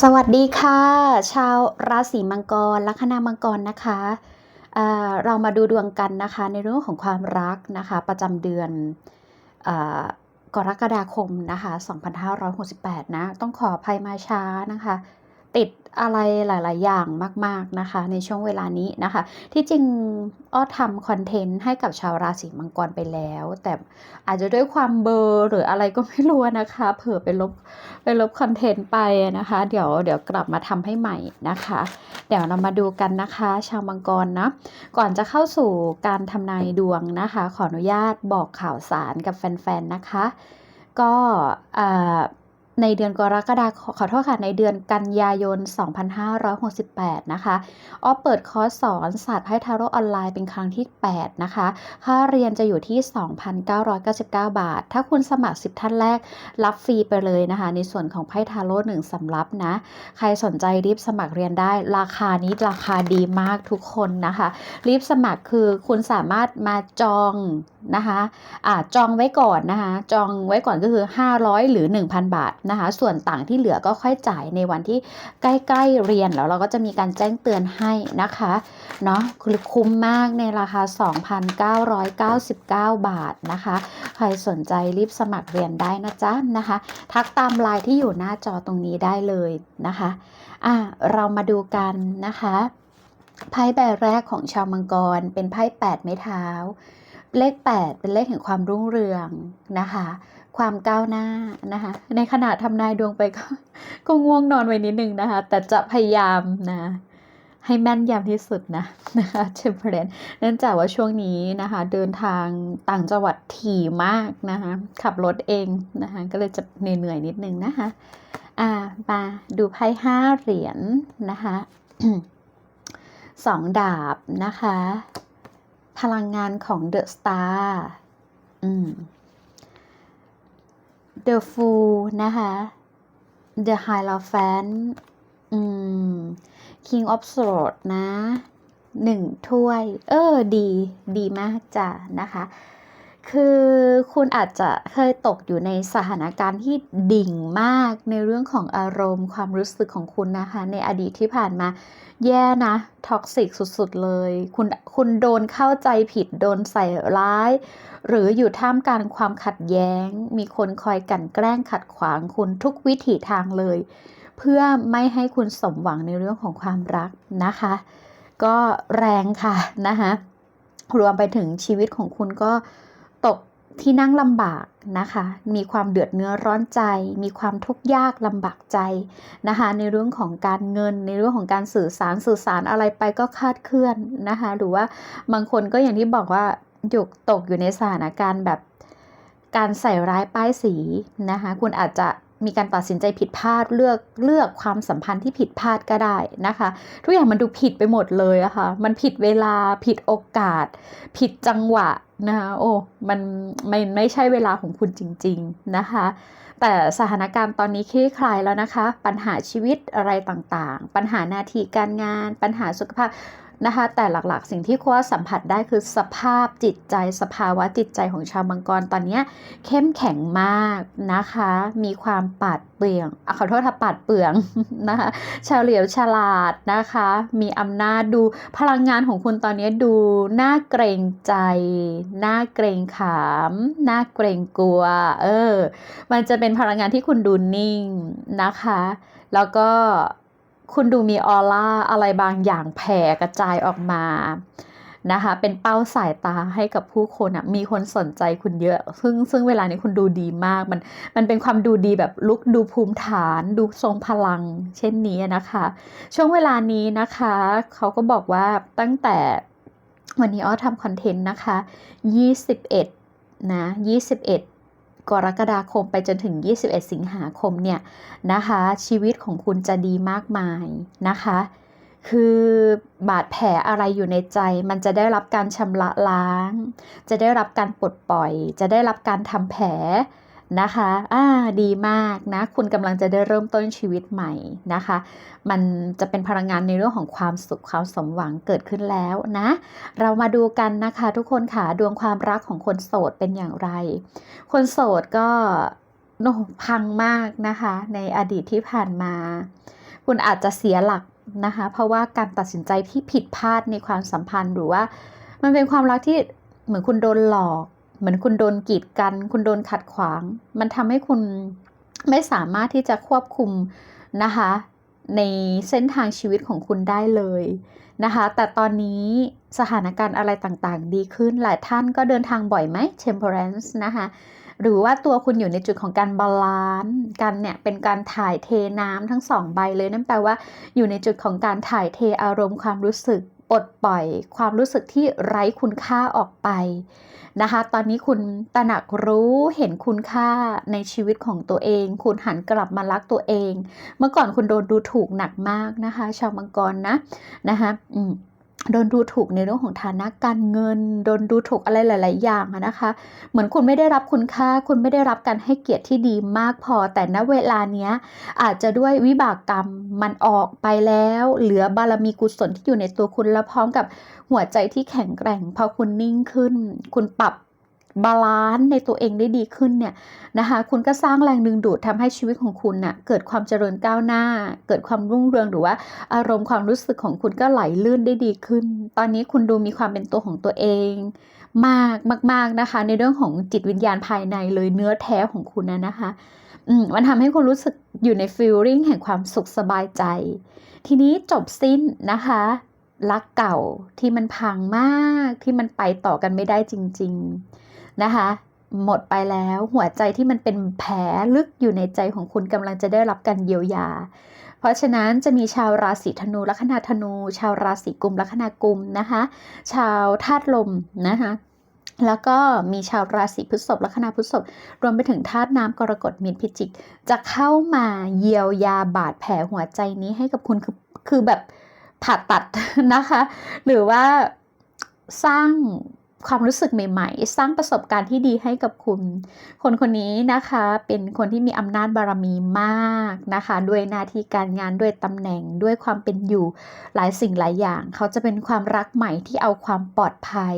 สวัสดีค่ะ ชาวราศีมังกรลัคนามังกรนะคะเเรามาดูดวงกันนะคะในเรื่องของความรักนะคะ ประจำเดือนออกรกฎาคมนะคะ 2568 นะ ต้องขออภัยมาช้านะคะ ติดอะไรหลาย ๆ อย่างมาก ๆ นะคะ ในช่วงเวลานี้นะคะ ที่จริงอ้อทำคอนเทนต์ให้กับชาวราศีมังกรไปแล้ว แต่อาจจะด้วยความเบอร์หรืออะไรก็ไม่รู้นะคะ เผลอไปลบไปลบคอนเทนต์ไปนะคะ เดี๋ยวเดี๋ยวกลับมาทำให้ใหม่นะคะ เดี๋ยวเรามาดูกันนะคะ ชาวมังกรนะก่อนจะเข้าสู่การทำนายดวงนะคะ ขออนุญาตบอกข่าวสารกับแฟน ๆ นะคะ ก็อ่า ในเดือนกรกฎาคมขอโทษค่ะ ในเดือนกันยายน 2568 นะคะอ้อเปิดคอร์สสอนศาสตร์ไพ่ทาโร่ออนไลน์เป็นครั้งที่ 8 นะคะ ค่าเรียนจะอยู่ที่ 2,999 บาท ถ้าคุณสมัคร 10 ท่านแรก รับฟรีไปเลยนะคะ ในส่วนของไพ่ทาโร่หนึ่งสำรับนะ ใครสนใจรีบสมัครเรียนได้ ราคานี้ราคาดีมากทุกคนนะคะ รีบสมัครคือคุณสามารถมาจองนะคะอ่าจองไว้ก่อนนะคะ จองไว้ก่อนก็คือ 500 หรือ 1,000 บาทนะคะ ส่วนต่างที่เหลือก็ค่อยจ่ายในวันที่ใกล้ๆเรียนแล้วเราก็จะมีการแจ้งเตือนให้นะคะเนาะคือคุ้มมากในราคา 2,999 บาทนะคะ ใครสนใจรีบสมัครเรียนได้นะจ๊ะนะคะ ทักตามไลน์ที่อยู่หน้าจอตรงนี้ได้เลยนะคะอะเรามาดูกันนะคะไพ่ใบแรกของชาวมังกรเป็นไพ่แปดไม้เท้า เลข 8 เป็นเลขแห่งความรุ่งเรืองนะคะ ความก้าวหน้านะคะ ในขณะทำนายดวงไปก็ก็ง่วงนอนไว้นิดนึงนะคะ แต่จะพยายามนะ ให้แม่นยำที่สุดนะนะคะเชมเปรนเนื่องจากว่าช่วงนี้นะคะ เดินทางต่างจังหวัดถี่มากนะคะ ขับรถเองนะคะ ก็เลยจะเหนื่อยๆนิดนึงนะคะ อ่ามาดูไพ่ห้าเหรียญนะคะสองดาบนะคะ พลังงานของเดอะสตาร์อืม The Fool นะคะ The Hierophant อืม King of Swords นะหนึ่งถ้วย เออ ดี ดีมากจ้ะนะคะ คือคุณอาจจะเคยตกอยู่ในสถานการณ์ที่ดิ่งมากในเรื่องของอารมณ์ ความรู้สึกของคุณนะคะ ในอดีตที่ผ่านมา แย่นะท็อกซิกสุดๆเลย คุณคุณโดนเข้าใจผิดโดนใส่ร้าย หรืออยู่ท่ามกลางความขัดแย้ง มีคนคอยกันแกล้งขัดขวางคุณทุกวิถีทางเลย เพื่อไม่ให้คุณสมหวังในเรื่องของความรักนะคะ ก็แรงค่ะนะคะรวมไปถึงชีวิตของคุณก็ ที่นั่งลำบากนะคะ มีความเดือดเนื้อร้อนใจ มีความทุกข์ยากลำบากใจนะคะ ในเรื่องของการเงิน ในเรื่องของการสื่อสารสื่อสารอะไรไปก็คาดเคลื่อนนะคะ หรือว่าบางคนก็อย่างที่บอกว่าอยู่ตกอยู่ในสถานการณ์แบบการใส่ร้ายป้ายสีนะคะ คุณอาจจะมีการตัดสินใจผิดพลาดเลือกเลือกความสัมพันธ์ที่ผิดพลาดก็ได้นะคะ ทุกอย่างมันดูผิดไปหมดเลยอะคะ่ะมันผิดเวลาผิดโอกาส ผิดจังหวะ นะคะโอ้มันไม่ไม่ใช่เวลาของคุณจริง ๆ นะคะ แต่สถานการณ์ตอนนี้คลี่คลายแล้วนะคะ ปัญหาชีวิตอะไรต่างๆ ปัญหาหน้าที่การงาน ปัญหาสุขภาพ นะคะแต่หลักๆ สิ่งที่คุณสัมผัสได้คือสภาพจิตใจ สภาวะจิตใจของชาวมังกรตอนนี้เข้มแข็งมากนะคะ มีความปาดเปลืองอขอโทษถ้าปาดเปลืองนะคะเฉลียวฉลาดนะคะ มีอำนาจดูพลังงานของคุณตอนนี้ดูน่าเกรงใจน่าเกรงขามน่าเกรงกลัวเออมันจะเป็นพลังงานที่คุณดูนิ่งนะคะ แล้วก็ คุณดูมีออร่าอะไรบางอย่างแผ่กระจายออกมานะคะ เป็นเป้าสายตาให้กับผู้คนอะมีคนสนใจคุณเยอะ ซึ่งซึ่งเวลานี้คุณดูดีมาก มันมันเป็นความดูดีแบบลุกดูภูมิฐาน ดูทรงพลัง เช่นนี้นะคะ ช่วงเวลานี้นะคะ เขาก็บอกว่าตั้งแต่วันนี้อ้อทำคอนเทนต์นะคะ 21 นะ 21 กรกฎาคมไปจนถึง 21 สิงหาคมเนี่ยนะคะ ชีวิตของคุณจะดีมากมายนะคะ คือบาดแผลอะไรอยู่ในใจ มันจะได้รับการชำระล้าง จะได้รับการปลดปล่อย จะได้รับการทำแผล นะคะ อ่า ดีมากนะ คุณกำลังจะได้เริ่มต้นชีวิตใหม่นะคะ มันจะเป็นพลังงานในเรื่องของความสุขความสมหวังเกิดขึ้นแล้วนะ เรามาดูกันนะคะ ทุกคนค่ะ ดวงความรักของคนโสดเป็นอย่างไร คนโสดก็โนพังมากนะคะ ในอดีตที่ผ่านมา คุณอาจจะเสียหลักนะคะ เพราะว่าการตัดสินใจที่ผิดพลาดในความสัมพันธ์หรือว่า มันเป็นความรักที่เหมือนคุณโดนหลอก เหมือนคุณโดนกีดกัน คุณโดนขัดขวาง มันทำให้คุณไม่สามารถที่จะควบคุมนะคะ ในเส้นทางชีวิตของคุณได้เลยนะคะ แต่ตอนนี้สถานการณ์อะไรต่างๆ ดีขึ้นหลายท่านก็เดินทางบ่อยไหม temperance นะคะหรือว่าตัวคุณอยู่ในจุดของการบาลานซ์กันเนี่ยเป็นการถ่ายเทน้ำทั้งสองใบเลยนั่นแปลว่าอยู่ในจุดของการถ่ายเทอารมณ์ความรู้สึก อดปล่อยความรู้สึกที่ไร้คุณค่าออกไปนะคะ ตอนนี้คุณตระหนักรู้เห็นคุณค่าในชีวิตของตัวเอง คุณหันกลับมารักตัวเอง เมื่อก่อนคุณโดนดูถูกหนักมากนะคะ ชาวมังกรนะนะคะอืม โดนดูถูกในเรื่องของฐานะการเงิน โดนดูถูกอะไรหลาย ๆ อย่างนะคะ เหมือนคุณไม่ได้รับคุณค่า คุณไม่ได้รับการให้เกียรติที่ดีมากพอ แต่ณเวลาเนี้ย อาจจะด้วยวิบากกรรมมันออกไปแล้ว เหลือบารมีกุศลที่อยู่ในตัวคุณแล้วพร้อมกับหัวใจที่แข็งแกร่ง พอคุณนิ่งขึ้น คุณปรับ บาลานซ์ในตัวเองได้ดีขึ้นเนี่ยนะคะคุณก็สร้างแรงดึงดูดทำให้ชีวิตของคุณน่ะเกิดความเจริญก้าวหน้า เกิดความรุ่งเรืองหรือว่า อารมณ์ความรู้สึกของคุณก็ไหลลื่นได้ดีขึ้น ตอนนี้คุณดูมีความเป็นตัวของตัวเองมากมาก ๆนะคะ ในเรื่องของจิตวิญญาณภายในเลยเนื้อแท้ของคุณนะนะคะมันทำให้คุณรู้สึกอยู่ในฟีลลิ่งแห่งความสุขสบายใจ ทีนี้จบสิ้นนะคะ รักเก่าที่มันพังมากที่มันไปต่อกันไม่ได้จริง ๆ นะคะ หมดไปแล้วหัวใจที่มันเป็นแผลลึกอยู่ในใจของคุณกำลังจะได้รับการเยียวยา เพราะฉะนั้นจะมีชาวราศีธนูลัคนาธนู ชาวราศีกุมลัคนากุมนะคะ ชาวธาตุลมนะคะแล้วก็มีชาวราศีพฤษภลัคนาพฤษภรวมไปถึงธาตุน้ำกรกฎมีนพิจิก จะเข้ามาเยียวยาบาดแผลหัวใจนี้ให้กับคุณคือคือแบบผ่าตัดนะคะ หรือว่าสร้าง ความรู้สึกใหม่ๆ สร้างประสบการณ์ที่ดีให้กับคุณ คนคนนี้นะคะเป็นคนที่มีอำนาจบารมีมากนะคะ ด้วยหน้าที่การงานด้วยตำแหน่งด้วยความเป็นอยู่หลายสิ่งหลายอย่าง เขาจะเป็นความรักใหม่ที่เอาความปลอดภัย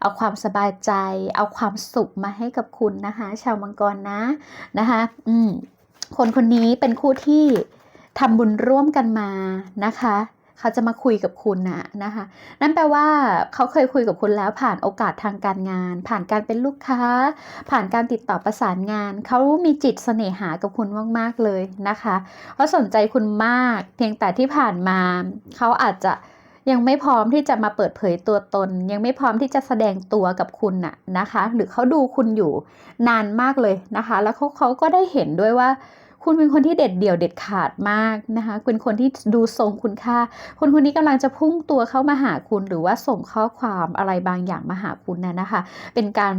เอาความสบายใจ เอาความสุขมาให้กับคุณนะคะ ชาวมังกรนะนะคะ อืมคนคนนี้เป็นคู่ที่ทำบุญร่วมกันมานะคะ เขาจะมาคุยกับคุณนะนะคะ นั่นแปลว่าเขาเคยคุยกับคุณแล้วผ่านโอกาสทางการงาน ผ่านการเป็นลูกค้า ผ่านการติดต่อประสานงาน เขามีจิตเสน่หากับคุณมากๆเลยนะคะเขาสนใจคุณมาก เพียงแต่ที่ผ่านมาเขาอาจจะยังไม่พร้อมที่จะมาเปิดเผยตัวตน ยังไม่พร้อมที่จะแสดงตัวกับคุณน่ะนะคะ หรือเขาดูคุณอยู่นานมากเลยนะคะ แล้วเขาเขาก็ได้เห็นด้วยว่า คุณเป็นคนที่เด็ดเดี่ยวเด็ดขาดมากนะคะเป็นคนที่ดูทรงคุณค่า คนคนนี้กำลังจะพุ่งตัวเข้ามาหาคุณ หรือว่าส่งข้อความอะไรบางอย่างมาหาคุณนะนะคะ เป็นการ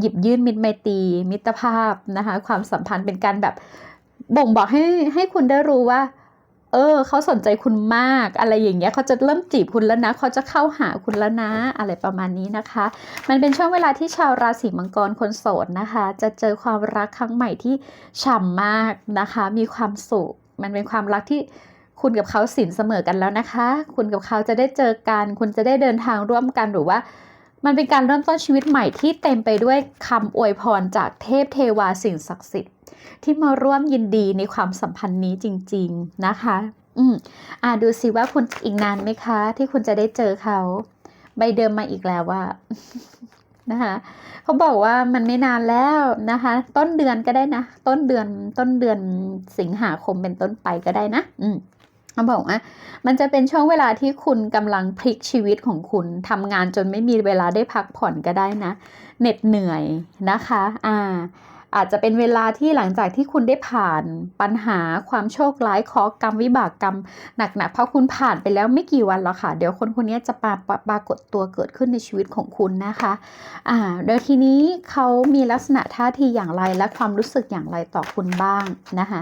หยิบยื่นมิตรไมตรีมิตรภาพนะคะ ความสัมพันธ์เป็นการแบบบ่งบอกให้ให้คุณได้รู้ว่า เออเขาสนใจคุณมากอะไรอย่างเงี้ยเขาจะเริ่มจีบคุณแล้วนะเขาจะเข้าหาคุณแล้วนะอะไรประมาณนี้นะคะ มันเป็นช่วงเวลาที่ชาวราศีมังกรคนโสดนะคะ จะเจอความรักครั้งใหม่ที่ฉ่ำมากนะคะ มีความสุข มันเป็นความรักที่คุณกับเขาสินเสมอกันแล้วนะคะ คุณกับเขาจะได้เจอกัน คุณจะได้เดินทางร่วมกันหรือว่า มันเป็นการเริ่มต้นชีวิตใหม่ที่เต็มไปด้วยคำอวยพรจากเทพเทวาสิ่งศักดิ์สิทธิ์ ที่มาร่วมยินดีในความสัมพันธ์นี้จริง ๆนะคะ อืมอ่าดูสิว่าคุณอีกนานไหมคะ ที่คุณจะได้เจอเขาใบเดิมมาอีกแล้วว่านะคะเขาบอกว่ามันไม่นานแล้วนะคะ ต้นเดือนก็ได้นะ ต้นเดือนต้นเดือนสิงหาคมเป็นต้นไปก็ได้นะ อืม เขาบอกว่ามันจะเป็นช่วงเวลาที่คุณกำลังพลิกชีวิตของคุณทำงานจนไม่มีเวลาได้พักผ่อนก็ได้นะเหน็ดเหนื่อยนะคะอ่าอาจจะเป็นเวลาที่หลังจากที่คุณได้ผ่านปัญหาความโชคร้ายเคราะห์กรรมวิบากกรรมหนักๆเพราะคุณผ่านไปแล้วไม่กี่วันแล้วค่ะ เดี๋ยวคนคนนี้จะปราปรากฏตัวเกิดขึ้นในชีวิตของคุณนะคะอ่าโดยทีนี้เขามีลักษณะท่าทีอย่างไรและความรู้สึกอย่างไรต่อคุณบ้างนะคะ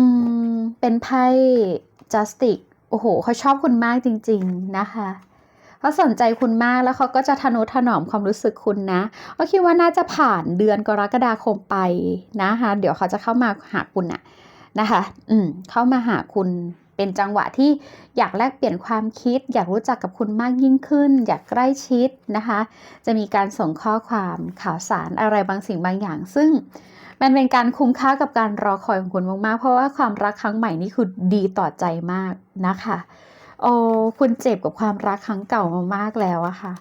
อืม เป็นไพ่ justice โอ้โห เขาชอบคุณมากจริง ๆ นะคะเขาสนใจคุณมากแล้วเขาก็จะทนุถนอมความรู้สึกคุณนะก็คิดว่าน่าจะผ่านเดือนกรกฎาคมไปนะคะ เดี๋ยวเขาจะเข้ามาหาคุณอะนะคะ อืม เข้ามาหาคุณ เป็นจังหวะที่อยากแลกเปลี่ยนความคิด อยากรู้จักกับคุณมากยิ่งขึ้น อยากใกล้ชิดนะคะ จะมีการส่งข้อความข่าวสารอะไรบางสิ่งบางอย่าง ซึ่งมันเป็นการคุ้มค่ากับการรอคอยของคุณมากๆ เพราะว่าความรักครั้งใหม่นี่คือดีต่อใจมากนะคะโอ้คุณเจ็บกับความรักครั้งเก่ามามากแล้วอะค่ะ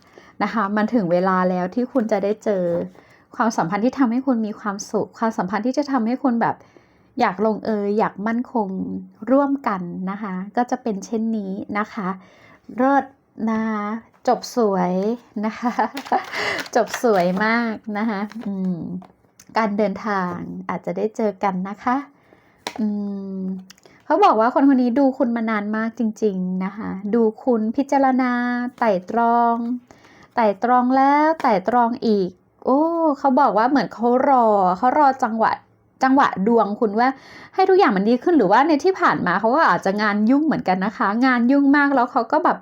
นะคะ มันถึงเวลาแล้วที่คุณจะได้เจอความสัมพันธ์ที่ทำให้คุณมีความสุข ความสัมพันธ์ที่จะทำให้คุณแบบ อยากลงเอยอยากมั่นคงร่วมกันนะคะ ก็จะเป็นเช่นนี้นะคะเลิศนะคะจบสวยนะคะ จบสวยมากนะคะอืมการเดินทางอาจจะได้เจอกันนะคะอืมเขาบอกว่าคนคนนี้ดูคุณมานานมากจริง ๆนะคะ ดูคุณพิจารณาไต่ตรอง ไต่ตรองแล้วไต่ตรองอีก โอ้เขาบอกว่าเหมือนเขารอเขารอจังหวะ จังหวะดวงคุณว่าให้ทุกอย่างมันดีขึ้นหรือว่าในที่ผ่านมาเขาก็อาจจะงานยุ่งเหมือนกันนะคะ งานยุ่งมากแล้วเขาก็แบบ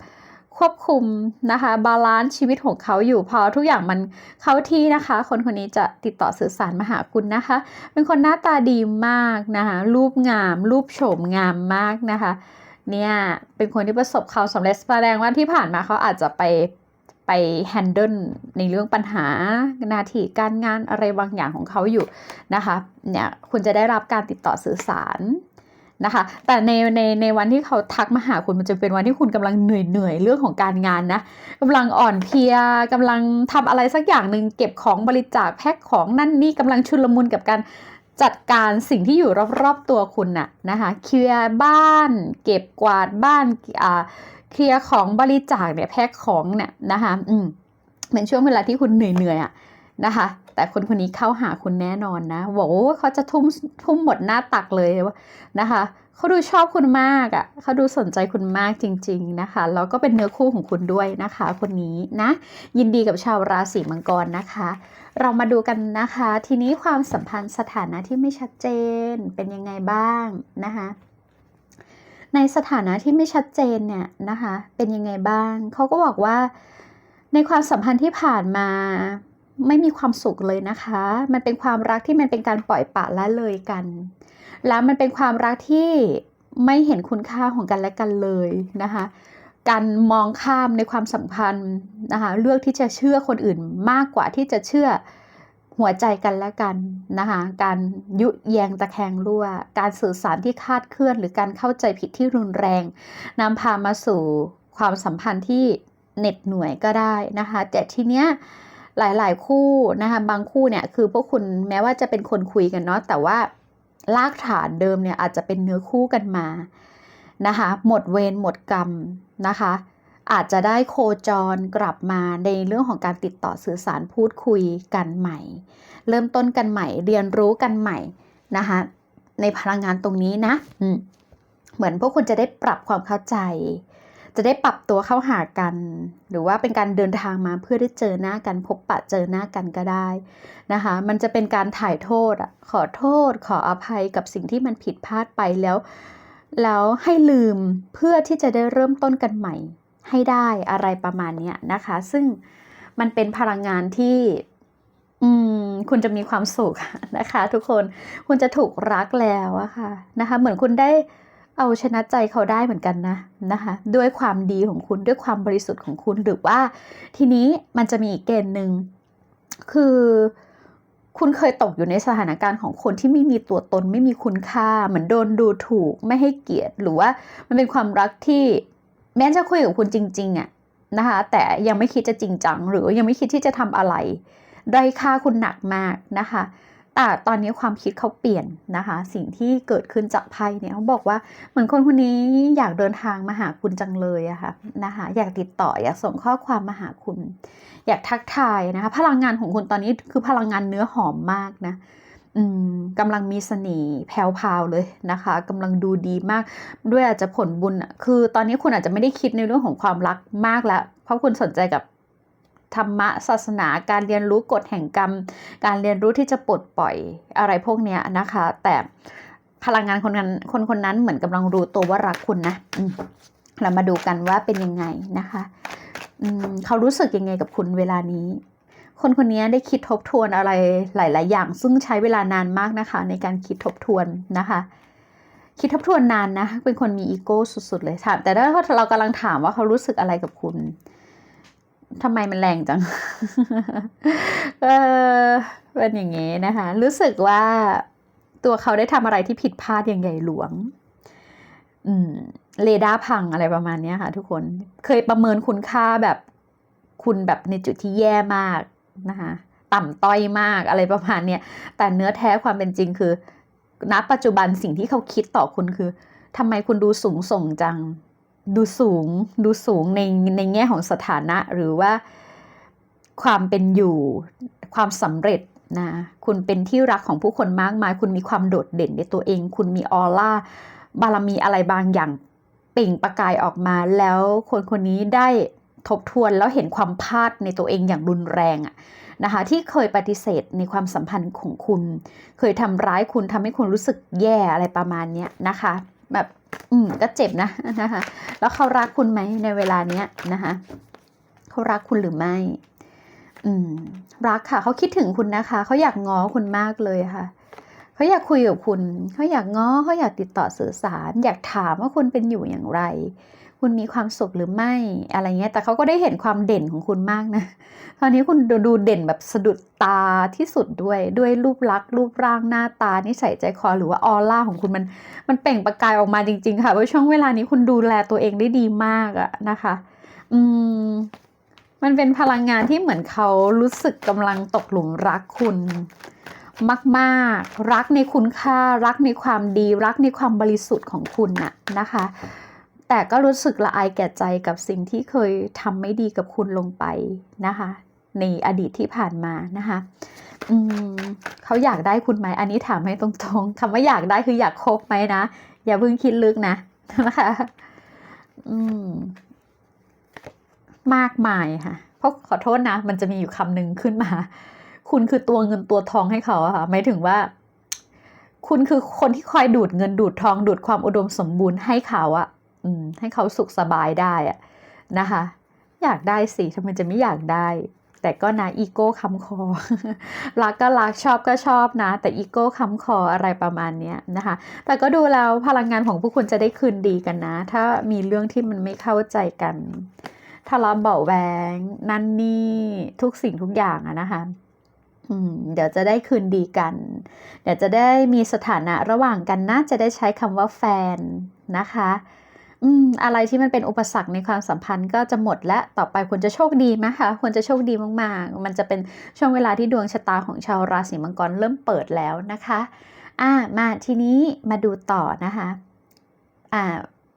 ควบคุมนะคะบาลานซ์ชีวิตของเขาอยู่พอทุกอย่างมันเข้าที่นะคะ คนคนนี้จะติดต่อสื่อสารมาหาคุณนะคะ เป็นคนหน้าตาดีมากนะคะรูปงาม รูปโฉมงามมากนะคะ เนี่ยเป็นคนที่ประสบความสำเร็จแสดงว่าที่ผ่านมาเขาอาจจะไป ไปแฮนเดิลในเรื่องปัญหาหนาทีการงานอะไรบางอย่างของเขาอยู่นะคะเนี่ยคุณจะได้รับการติดต่อสื่อสารนะคะแต่ในในในวันที่เขาทักมาหาคุณมันจะเป็นวันที่คุณกำลังเหนื่อยเหนื่อยเรื่องของการงานนะกำลังอ่อนเพลียกำลังทำอะไรสักอย่างหนึ่งเก็บของบริจาคแพ็คของนั่นนี่กำลังชุลมุนกับการจัดการสิ่งที่อยู่รอบๆตัวคุณน่ะนะคะเคลียร์บ้าน เก็บกวาดบ้านอ่า เคลียร์ของบริจาคเนี่ยแพ็คของเนี่ยนะคะอืมเป็นช่วงเวลาที่คุณเหนื่อยๆอะนะคะ แต่คนคนนี้เข้าหาคุณแน่นอนนะบอกว่าเขาจะทุ่มทุ่มหมดหน้าตักเลยนะคะเขาดูชอบคุณมากอะ่ะเขาดูสนใจคุณมากจริง ๆนะคะแล้วก็เป็นเนื้อคู่ของคุณด้วยนะคะ คนนี้นะ ยินดีกับชาวราศีมังกรนะคะ เรามาดูกันนะคะ ทีนี้ความสัมพันธ์สถานะที่ไม่ชัดเจนเป็นยังไงบ้างนะคะ ในสถานะที่ไม่ชัดเจนเนี่ยนะคะ เป็นยังไงบ้าง เขาก็บอกว่า ในความสัมพันธ์ที่ผ่านมาไม่มีความสุขเลยนะคะ มันเป็นความรักที่มันเป็นการปล่อยปะละเลยกัน แล้วมันเป็นความรักที่ไม่เห็นคุณค่าของกันและกันเลยนะคะ การมองข้ามในความสัมพันธ์นะคะ เลือกที่จะเชื่อคนอื่นมากกว่าที่จะเชื่อ หัวใจกันและกันนะคะการยุแยงตะแคงรั่ว การสื่อสารที่คาดเคลื่อน หรือการเข้าใจผิดที่รุนแรงนำพามาสู่ความสัมพันธ์ที่เหน็ดหน่วยก็ได้นะคะแต่ทีเนี้ยหลาย ๆ คู่นะคะบางคู่เนี่ยคือพวกคุณแม้ว่าจะเป็นคนคุยกันเนาะแต่ว่าลากฐานเดิมเนี่ยอาจจะเป็นเนื้อคู่กันมานะคะหมดเวรหมดกรรมนะคะ อาจจะได้โคจรกลับมาในเรื่องของการติดต่อสื่อสารพูดคุยกันใหม่ เริ่มต้นกันใหม่ เรียนรู้กันใหม่นะคะในพลังงานตรงนี้นะเหมือนพวกคุณจะได้ปรับความเข้าใจ จะได้ปรับตัวเข้าหากัน หรือว่าเป็นการเดินทางมาเพื่อได้เจอหน้ากัน พบปะเจอหน้ากันก็ได้นะคะ มันจะเป็นการถ่ายโทษขอโทษ ขออภัยกับสิ่งที่มันผิดพลาดไปแล้ว แล้วให้ลืมเพื่อที่จะได้เริ่มต้นกันใหม่ ให้ได้อะไรประมาณเนี้ยนะคะ ซึ่งมันเป็นพลังงานที่อืมคุณจะมีความสุขนะคะ ทุกคนคุณจะถูกรักแล้วอะค่ะนะคะ เหมือนคุณได้เอาชนะใจเขาได้เหมือนกันนะนะคะ ด้วยความดีของคุณด้วยความบริสุทธิ์ของคุณหรือว่า ทีนี้มันจะมีอีกเกณฑ์หนึ่งคือคุณเคยตกอยู่ในสถานการณ์ของคนที่ไม่มีตัวตนไม่มีคุณค่า เหมือนโดนดูถูก ไม่ให้เกียรติ หรือว่ามันเป็นความรักที่ แม้จะคุยกับคุณจริงๆอะนะคะ แต่ยังไม่คิดจะจริงจัง หรือยังไม่คิดที่จะทำอะไรด้อยค่าคุณหนักมากนะคะ แต่ตอนนี้ความคิดเขาเปลี่ยนนะคะ สิ่งที่เกิดขึ้นจากไพ่เนี่ยเขาบอกว่าเหมือนคนคนนี้อยากเดินทางมาหาคุณจังเลยอะค่ะนะคะ อยากติดต่ออยากส่งข้อความมาหาคุณ อยากทักทายนะคะ พลังงานของคุณตอนนี้คือพลังงานเนื้อหอมมากนะ กำลังมีเสน่ห์แผ่วๆเลยนะคะกำลังดูดีมาก ด้วยอาจจะผลบุญคือตอนนี้คุณอาจจะไม่ได้คิดในเรื่องของความรักมากแล้ว เพราะคุณสนใจกับธรรมะศาสนาการเรียนรู้กฎแห่งกรรม การเรียนรู้ที่จะปลดปล่อยอะไรพวกนี้นะคะ แต่พลังงานคนนั้นคนคนนั้นเหมือนกำลังรู้ตัวว่ารักคุณนะเรามาดูกันว่าเป็นยังไงนะคะเขารู้สึกยังไงกับคุณเวลานี้ คนคนนี้ได้คิดทบทวนอะไรหลาย ๆ อย่าง ซึ่งใช้เวลานานมากนะคะ ในการคิดทบทวนนะคะ คิดทบทวนนานนะ เป็นคนมีอีโก้สุด ๆ เลยแต่ถ้าเรากำลังถามว่าเขารู้สึกอะไรกับคุณทำไมมันแรงจัง เออเป็นอย่างงี้นะคะ รู้สึกว่าตัวเขาได้ทำอะไรที่ผิดพลาดอย่างใหญ่หลวง อืม เรดาร์พังอะไรประมาณนี้ค่ะ ทุกคน เคยประเมินคุณค่าแบบคุณแบบในจุดที่แย่มาก นะคะต่ำต้อยมากอะไรประมาณเนี้ยแต่เนื้อแท้ความเป็นจริงคือ ณ ปัจจุบันสิ่งที่เขาคิดต่อคุณคือทำไมคุณดูสูงส่งจัง ดูสูง ดูสูงในในแง่ของสถานะหรือว่าความเป็นอยู่ความสำเร็จนะคุณเป็นที่รักของผู้คนมากมาย คุณมีความโดดเด่นในตัวเอง คุณมีออร่าบารมีอะไรบางอย่างเปล่งประกายออกมา แล้วคนคนนี้ได้ ทบทวนแล้วเห็นความพลาดในตัวเองอย่างรุนแรงอะนะคะที่เคยปฏิเสธในความสัมพันธ์ของคุณ เคยทำร้ายคุณทำให้คุณรู้สึกแย่อะไรประมาณนี้นะคะ แบบอืมก็เจ็บนะนะคะ แล้วเขารักคุณไหมในเวลาเนี้ยนะคะเขารักคุณหรือไม่ อืม รักค่ะเขาคิดถึงคุณนะคะเขาอยากง้อคุณมากเลยค่ะเขาอยากคุยกับคุณเขาอยากง้อเขาอยากติดต่อสื่อสาร อยากถามว่าคุณเป็นอยู่อย่างไร คุณมีความสุขหรือไม่อะไรเงี้ย แต่เขาก็ได้เห็นความเด่นของคุณมากนะตอนนี้คุณดูดูเด่นแบบสะดุดตาที่สุดด้วย ด้วยรูปลักษณ์รูปร่างหน้าตานิสัยใจคอหรือว่าออร่าของคุณมันมันเปล่งประกายออกมาจริง ๆ ค่ะว่าช่วงเวลานี้คุณดูแลตัวเองได้ดีมากอะนะคะ อืมมันเป็นพลังงานที่เหมือนเขารู้สึกกำลังตกหลุมรักคุณมากๆ รักในคุณค่า รักในความดี รักในความบริสุทธิ์ของคุณน่ะนะคะ แต่ก็รู้สึกละอายแก่ใจกับสิ่งที่เคยทำไม่ดีกับคุณลงไปนะคะ ในอดีตที่ผ่านมานะคะอืมเขาอยากได้คุณไหม อันนี้ถามให้ตรงๆคำว่าอยากได้คืออยากคบไหมนะ อย่าเพิ่งคิดลึกนะนะคะอืมมากมายค่ะ เพราะขอโทษนะ มันจะมีอยู่คำหนึ่งขึ้นมา คุณคือตัวเงินตัวทองให้เขาอะค่ะหมายถึงว่า คุณคือคนที่คอยดูดเงินดูดทองดูดความอุดมสมบูรณ์ให้เขาอะ ให้เขาสุขสบายได้อะนะคะ อยากได้สิทำไมจะไม่อยากได้ แต่ก็นะอีโก้คำคอ รักก็รักชอบก็ชอบนะ แต่อีโก้คำคออะไรประมาณเนี้ยนะคะ แต่ก็ดูแล้วพลังงานของผู้คุณจะได้คืนดีกันนะ ถ้ามีเรื่องที่มันไม่เข้าใจกันทะเลาะเบาแวงนั่นนี่ทุกสิ่งทุกอย่างอะนะคะเดี๋ยวจะได้คืนดีกัน เดี๋ยวจะได้มีสถานะระหว่างกันน่าจะได้ใช้คำว่าแฟนนะคะ อืมอะไรที่มันเป็นอุปสรรคในความสัมพันธ์ก็จะหมดและต่อไปควรจะโชคดีไหมคะควรจะโชคดีมากๆ มันจะเป็นช่วงเวลาที่ดวงชะตาของชาวราศีมังกรเริ่มเปิดแล้วนะคะอ่ามาทีนี้มาดูต่อนะคะอ่า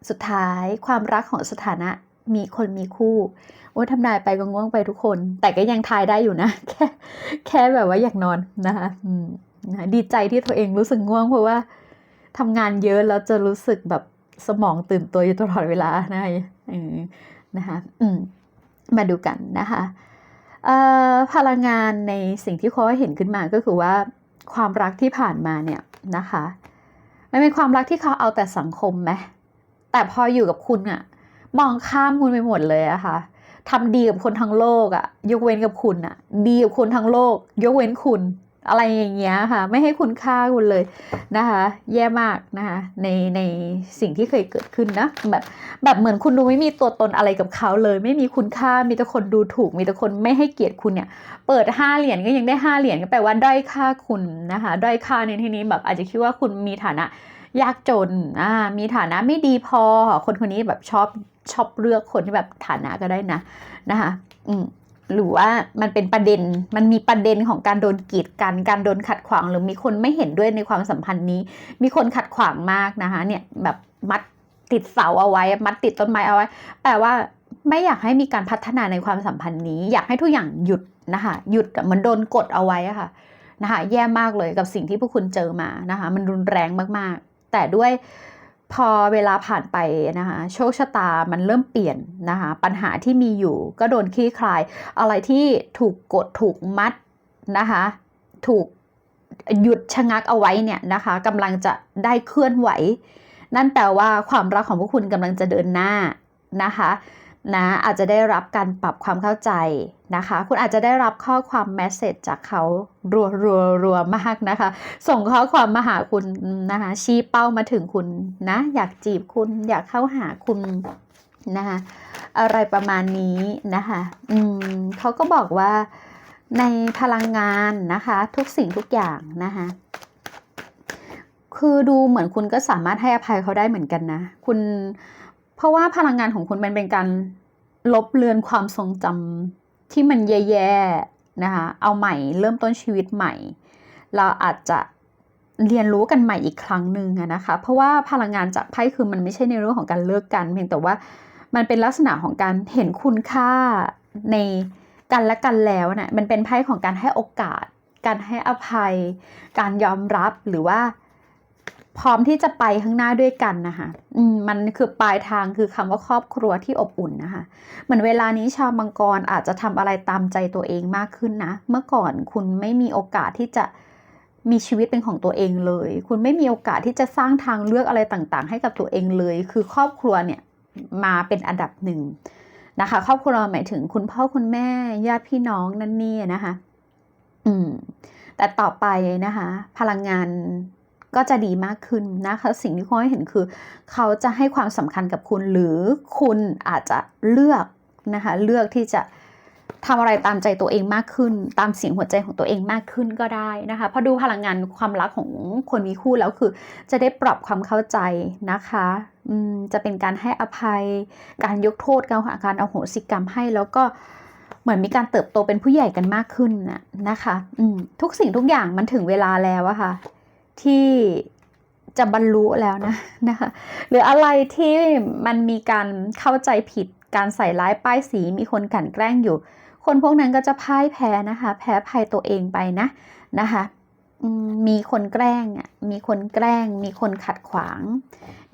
สุดท้ายความรักของสถานะมีคนมีคู่โอ้ทำนายไปก็ง่วงไปทุกคน แต่ก็ยังทายได้อยู่นะ แค่แค่แบบว่าอยากนอนนะคะอืมนะดีใจที่ตัวเองรู้สึกง่วงเพราะว่าทำงานเยอะแล้วจะรู้สึกแบบ สมองตื่นตัวอยู่ตลอดเวลานะนะคะอืมมาดูกันนะคะพลังงานในสิ่งที่เขาเห็นขึ้นมาก็คือว่าความรักที่ผ่านมาเนี่ยนะคะมันเป็นความรักที่เขาเอาแต่สังคมไหมแต่พออยู่กับคุณอะมองข้ามคุณไปหมดเลยอะค่ะทำดีกับคนทั้งโลกอะยกเว้นกับคุณอะดีกับคนทั้งโลก ยกเว้นคุณ อะไรอย่างเงี้ยค่ะไม่ให้คุณค่าคุณเลยนะคะ แย่มากนะคะในในสิ่งที่เคยเกิดขึ้นนะแบบแบบเหมือนคุณดูไม่มีตัวตนอะไรกับเขาเลย ไม่มีคุณค่ามีแต่คนดูถูก มีแต่คนไม่ให้เกียรติคุณเนี่ย เปิดห้าเหรียญก็ยังได้ห้าเหรียญก็แปลว่าด้อยค่าคุณนะคะด้อยค่าในที่นี้แบบอาจจะคิดว่าคุณมีฐานะยากจนอ่ามีฐานะไม่ดีพอคนคนนี้แบบชอบชอบเลือกคนที่แบบฐานะก็ได้นะนะคะ อืม หรือว่ามันเป็นประเด็นมันมีประเด็นของการโดนกีดกันการโดนขัดขวาง หรือมีคนไม่เห็นด้วยในความสัมพันธ์นี้ มีคนขัดขวางมากนะคะ เนี่ยแบบมัดติดเสาเอาไว้ มัดติดต้นไม้เอาไว้ แปลว่าไม่อยากให้มีการพัฒนาในความสัมพันธ์นี้ อยากให้ทุกอย่างหยุดนะคะหยุดเหมือนโดนกดเอาไว้อะค่ะนะคะแย่มากเลยกับสิ่งที่พวกคุณเจอมานะคะ มันรุนแรงมากๆ แต่ด้วย พอเวลาผ่านไปนะคะโชคชะตามันเริ่มเปลี่ยนนะคะปัญหาที่มีอยู่ก็โดนคลี่คลาย อะไรที่ถูกกดถูกมัดนะคะถูกหยุดชะงักเอาไว้เนี่ยนะคะกำลังจะได้เคลื่อนไหว นั่นแปลว่าความรักของพวกคุณกำลังจะเดินหน้านะคะนะอาจจะได้รับการปรับความเข้าใจ นะคะ คุณอาจจะได้รับข้อความแมสเซจจากเขารัวรัวรัวมากนะคะ ส่งข้อความมาหาคุณนะคะชี้เป้ามาถึงคุณนะ อยากจีบคุณอยากเข้าหาคุณนะคะอะไรประมาณนี้นะคะอืมเขาก็บอกว่าในพลังงานนะคะ ทุกสิ่งทุกอย่างนะคะคือดูเหมือนคุณก็สามารถให้อภัยเขาได้เหมือนกันนะ คุณเพราะว่าพลังงานของคุณมันเป็นการลบเลือนความทรงจำ ที่มันแย่ๆนะคะเอาใหม่เริ่มต้นชีวิตใหม่ เราอาจจะเรียนรู้กันใหม่อีกครั้งหนึ่งนะคะ เพราะว่าพลังงานจากไพ่คือมันไม่ใช่ในเรื่องของการเลิกกัน เพียงแต่ว่ามันเป็นลักษณะของการเห็นคุณค่าในกันและกันแล้วนะ่ะมันเป็นไพ่ของการให้โอกาส การให้อภัย การยอมรับหรือว่า พร้อมที่จะไปข้างหน้าด้วยกันนะคะอืมมันคือปลายทางคือคำว่าครอบครัวที่อบอุ่นนะคะ เหมือนเวลานี้ชาวมังกรอาจจะทำอะไรตามใจตัวเองมากขึ้นนะ เมื่อก่อนคุณไม่มีโอกาสที่จะมีชีวิตเป็นของตัวเองเลย คุณไม่มีโอกาสที่จะสร้างทางเลือกอะไรต่างๆ ให้กับตัวเองเลย คือครอบครัวเนี่ยมาเป็นอันดับหนึ่งนะคะ ครอบครัวหมายถึงคุณพ่อคุณแม่ญาติพี่น้องนั่นนี่นะคะ อืม แต่ต่อไปนะคะ พลังงาน ก็จะดีมากขึ้นนะคะ สิ่งที่เขาให้เห็นคือ เขาจะให้ความสำคัญกับคุณหรือคุณอาจจะเลือกนะคะเลือกที่จะทำอะไรตามใจตัวเองมากขึ้น ตามเสียงหัวใจของตัวเองมากขึ้นก็ได้นะคะพอดูพลังงานความรักของคนมีคู่แล้วคือ จะได้ปรับความเข้าใจนะคะจะเป็นการให้อภัย การยกโทษการการเอาโหสิกรรมให้ แล้วก็เหมือนมีการเติบโตเป็นผู้ใหญ่กันมากขึ้นน่ะนะคะอืมทุกสิ่งทุกอย่างมันถึงเวลาแล้วอะค่ะ ที่จะบรรลุแล้วนะนะคะหรืออะไรที่มันมีการเข้าใจผิดการใส่ร้ายป้ายสีมีคนกันแกล้งอยู่ คนพวกนั้นก็จะพ่ายแพ้นะคะ แพ้ภัยตัวเองไปนะนะคะมมีคนแกล้งอะมีคนแกล้ง มีคนขัดขวาง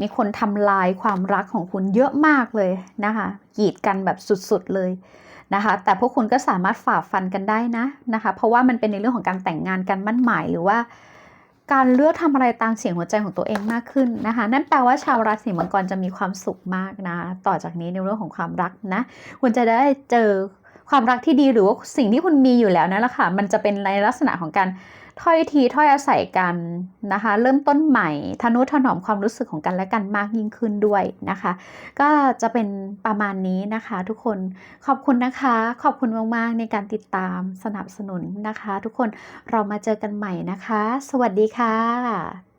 มีคนทำลายความรักของคุณเยอะมากเลยนะคะกีดกันแบบสุดๆเลยนะคะ แต่พวกคุณก็สามารถฝ่าฟันกันได้นะนะคะ เพราะว่ามันเป็นในเรื่องของการแต่งงานกันมั่นหมายหรือว่า การเลือกทำอะไรตามเสียงหัวใจของตัวเองมากขึ้นนะคะ นั่นแปลว่าชาวราศีมังกรจะมีความสุขมากนะ ต่อจากนี้ในเรื่องของความรักนะคุณจะได้เจอความรักที่ดีหรือว่าสิ่งที่คุณมีอยู่แล้วนั่นแหละค่ะ มันจะเป็นในลักษณะของการ ถ้อยทีถ้อยอาศัยกันนะคะ เริ่มต้นใหม่ทนุถนอมความรู้สึกของกันและกันมากยิ่งขึ้นด้วยนะคะ ก็จะเป็นประมาณนี้นะคะ ทุกคนขอบคุณนะคะ ขอบคุณมากๆในการติดตามสนับสนุนนะคะ ทุกคนเรามาเจอกันใหม่นะคะ สวัสดีค่ะ